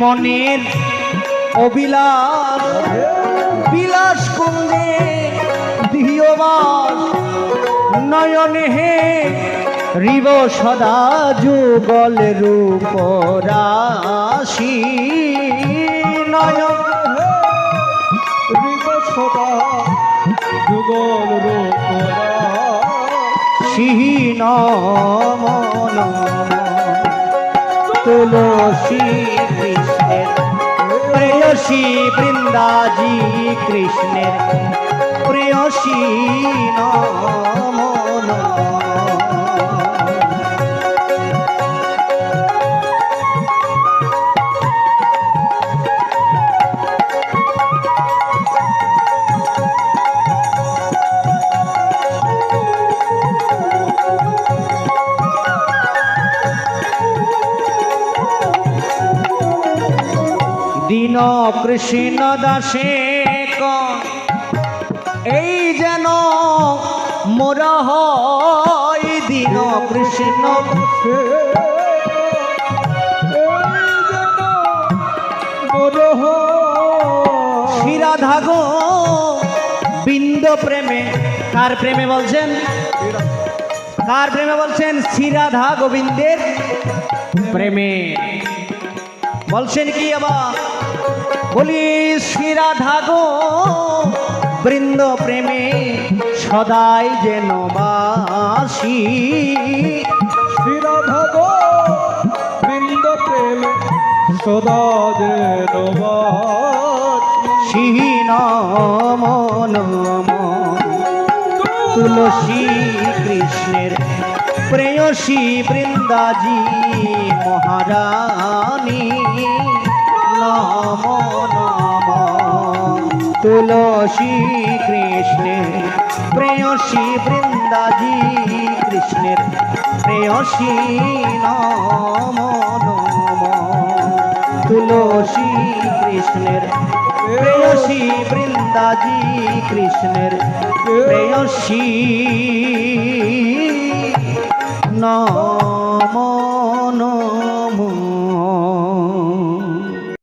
মনের অবিলাস বিলাস কুন্দে দিয়বাস নয়নে হে রিব সদা যুগল রূপ রাশি নয়ন রিব সদা যুগল রূপরা সিহীন মন তুলসী কৃষ্ণের প্রেয়সী বৃন্দাজি কৃষ্ণের প্রেয়সী নমন দীন কৃষ্ণ দাসে এই যেন মোরা হয় দীন কৃষ্ণ সে এই মরহ শিরাধা গো, বিন্দ প্রেমে, কার প্রেমে বলছেন? কার প্রেমে বলছেন? শিরাধা গোবিন্দের প্রেমে। বলছেন কি আবার? বলি শিরাধা গো বৃন্দ প্রেমে সদাই যেন বাসী। শ্রীরাধা গো বৃন্দ প্রেমে সদা যে সিহীন মন তুলসী কৃষ্ণের প্রেয়সী বৃন্দাজি মহারানী, নম নম। তুলসী কৃষ্ণের প্রেয়সী বৃন্দাজি কৃষ্ণের প্রেয়সী নম নম। তুলসী কৃষ্ণের প্রেয়সী বৃন্দাজি কৃষ্ণের প্রেয়সী নম